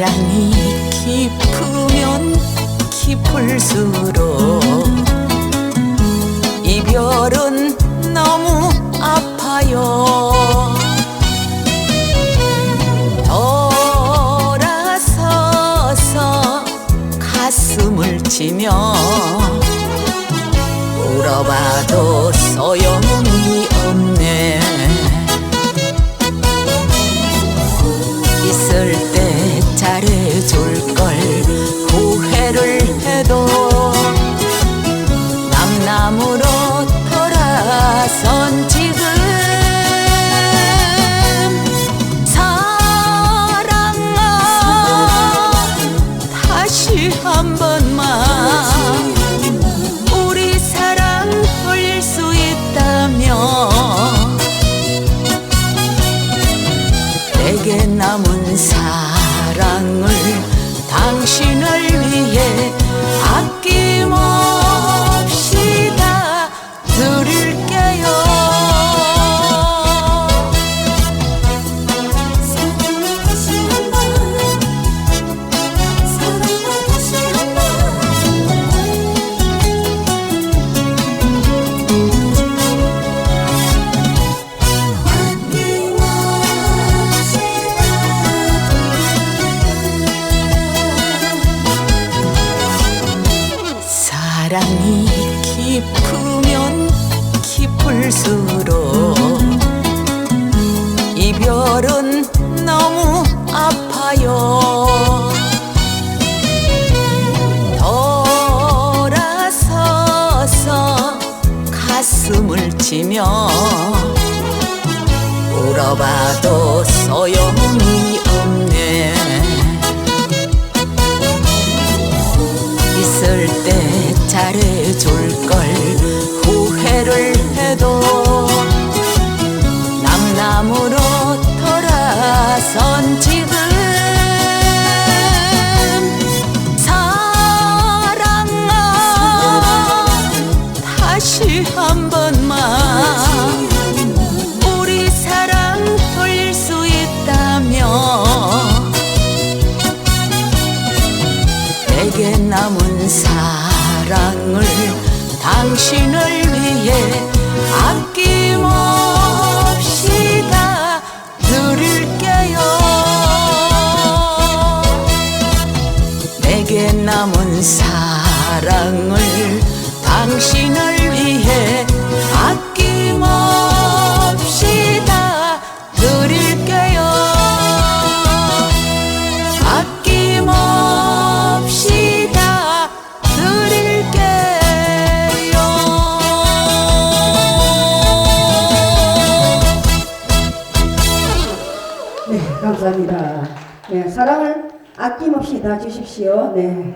사랑이 깊으면 깊을수록 이별은 너무 아파요. 돌아서서 가슴을 치며 울어봐도 소용없 잘해줄 걸 후회를 해도 남남으로 돌아선 지금 사랑아 다시 한 번만 우리 사랑 돌릴 수 있다면 내게 남은 사랑 을 당신을 사랑이 깊으면 깊을수록 이별은 너무 아파요. 돌아서서 가슴을 치며 울어봐도 소용이 다시 한 번만 우리 사랑 돌릴 수 있다면 내게 남은 사랑을 당신을 위해 아낌없이 다 드릴게요. 내게 남은 사랑을 당신을 감사합니다. 네, 사랑을 아낌없이 다 주십시오. 네.